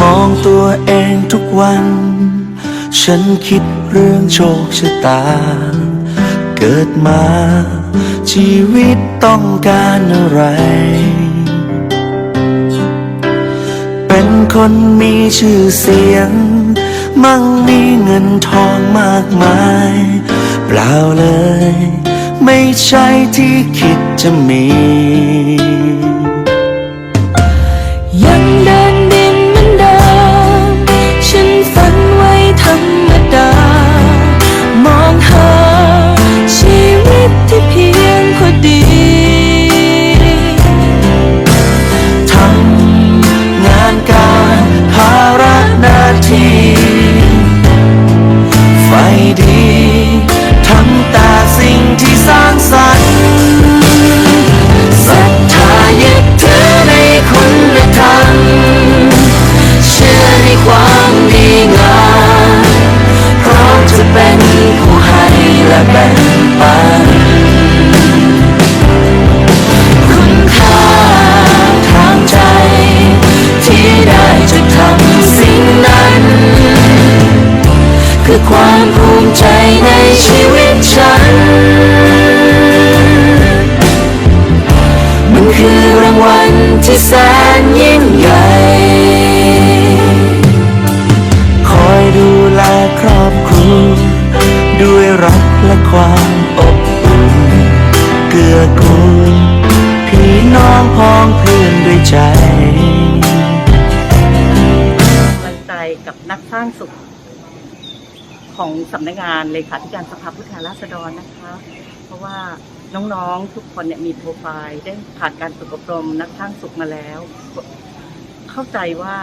มองตัวเองทุกวัน ฉันคิดเรื่องโชคชะตา เกิดมา ชีวิตต้องการอะไร เป็นคนมีชื่อเสียง มั่งมีเงินทองมากมาย เปล่าเลย ไม่ใช่ที่คิดจะมี คือความภูมิใจในชีวิตฉัน มันคือรางวัลที่แสนยิ่งใหญ่ คอยดูแลครอบครัวด้วยรักและความอบอุ่น เกื้อกูลพี่น้องพ้องเพื่อนด้วยใจ กำลังใจกับนักสร้างสุข ของสำนักงานเลขาธิการสภาผู้แทนราษฎรนะคะ เพราะว่าน้องๆทุกคนเนี่ยมีโปรไฟล์ได้ผ่านการฝึกอบรมนักสร้างสุขมาแล้ว เข้าใจว่า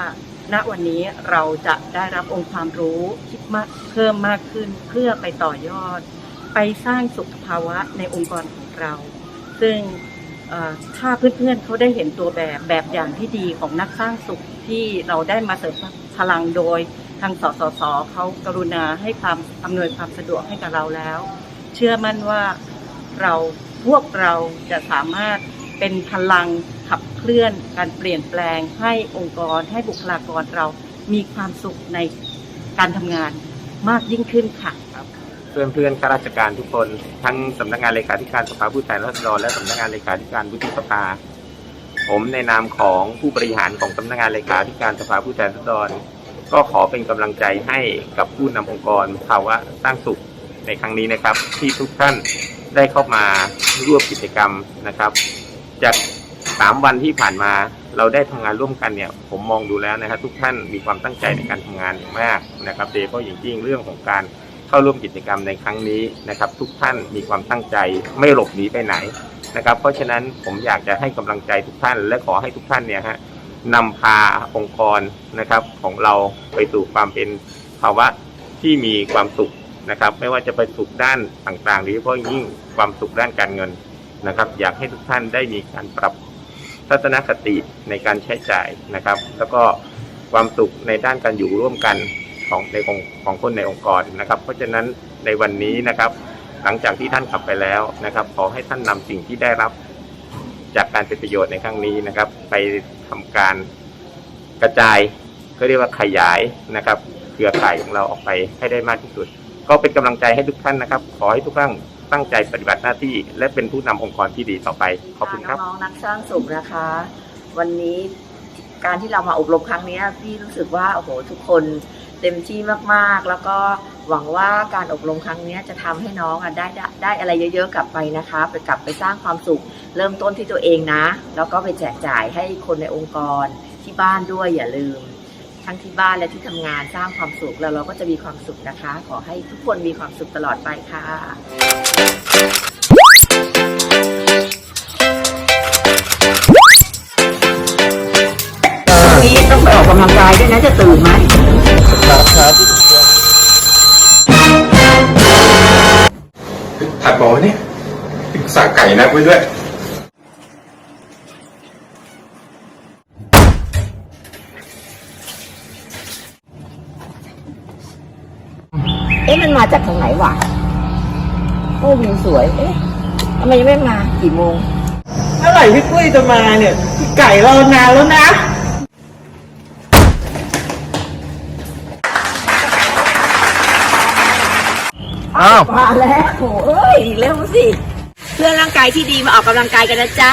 ณวันนี้เราจะได้รับองค์ความรู้ที่มากเพิ่มมากขึ้นเพื่อไปต่อยอด ไปสร้างสุขภาวะในองค์กรของเรา ซึ่งเอ่อถ้าเพื่อนๆเขาได้เห็นตัวแบบแบบอย่างที่ดีของนักสร้างสุขที่เราได้มาเสริมพลังโดย ทางสสสเขากรุณาให้ความอำนวยความสะดวกให้กับเราแล้ว เชื่อมั่นว่าเราพวกเราจะสามารถเป็นพลังขับเคลื่อนการเปลี่ยนแปลงให้องค์กรให้บุคลากรเรามีความสุขในการทำงานมากยิ่งขึ้นค่ะเพื่อนเพื่อนข้าราชการทุกคน ทั้งสำนักงานเลขาธิการสภาผู้แทนราษฎรและสำนักงานเลขาธิการวุฒิสภา ผมในนามของผู้บริหารของสำนักงานเลขาธิการสภาผู้แทนราษฎร ก็ขอเป็นกำลังใจให้กับผู้นำองค์กรภาวะสร้างสุขในครั้งนี้นะครับ ที่ทุกท่านได้เข้ามาร่วมกิจกรรมนะครับ จากสามวันที่ผ่านมาเราได้ทำงานร่วมกันเนี่ย ผมมองดูแล้วนะครับทุกท่านมีความตั้งใจในการทำงานอย่างมากนะครับโดยเฉพาะอย่างยิ่งเรื่องของการเข้าร่วมกิจกรรมในครั้งนี้นะครับ ทุกท่านมีความตั้งใจไม่หลบหนีไปไหนนะครับ เพราะฉะนั้นผมอยากจะให้กำลังใจทุกท่าน และขอให้ทุกท่านเนี่ยฮะ นำพาองค์กรนะครับของเราไปสู่ความเป็นภาวะที่มีความสุขนะครับ ไม่ว่าจะไปสุขด้านต่างๆโดยเฉพาะยิ่งความสุขด้านการเงินนะครับ อยากให้ทุกท่านได้มีการปรับทัศนคติในการใช้จ่ายนะครับ แล้วก็ความสุขในด้านการอยู่ร่วมกันของในองค์ของคนในองค์กรนะครับ เพราะฉะนั้นในวันนี้นะครับ หลังจากที่ท่านขับไปแล้วนะครับ ขอให้ท่านนำสิ่งที่ได้รับ จากการเป็นประโยชน์ในครั้งนี้นะครับ ไป ทำการกระจายก็เรียกว่าขยายนะครับ เครือข่ายของเราออกไปให้ได้มากที่สุด ก็เป็นกำลังใจให้ทุกท่านนะครับ ขอให้ทุกท่านตั้งใจปฏิบัติหน้าที่ และเป็นผู้นำองค์กรที่ดีต่อไปขอบคุณครับน้องนักสร้างสุขนะคะ วันนี้การที่เรามาอบรมครั้งนี้พี่รู้สึกว่าโอ้โหทุกคนเต็มที่มากๆ แล้วก็ หวังว่าการอบรมครั้งนี้จะทำให้น้องได้ได้ได้อะไรเยอะๆกลับไปนะคะ ไปกลับไปสร้างความสุข เริ่มต้นที่ตัวเองนะ แล้วก็ไปแจกจ่ายให้คนในองค์กรที่บ้านด้วยอย่าลืม ทั้งที่บ้านและที่ทำงานสร้างความสุขแล้วเราก็จะมีความสุขนะคะ ขอให้ทุกคนมีความสุขตลอดไปค่ะ ผัดบอกว่าเนี่ยสั่งไก่นักไว้ด้วย เอ๊ะมันมาจากทางไหนวะโอ้วิวสวย เอ๊ะทำไมยังไม่มากี่โมง เมื่อไหร่พี่ปุ้ยจะมาเนี่ยพี่ไก่รอนานแล้วนะ อ้าว มาแล้วโอ้ยเร็วสิ เพื่อร่างกายที่ดีมาออกกำลังกายกันนะจ๊ะ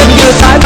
Give me your time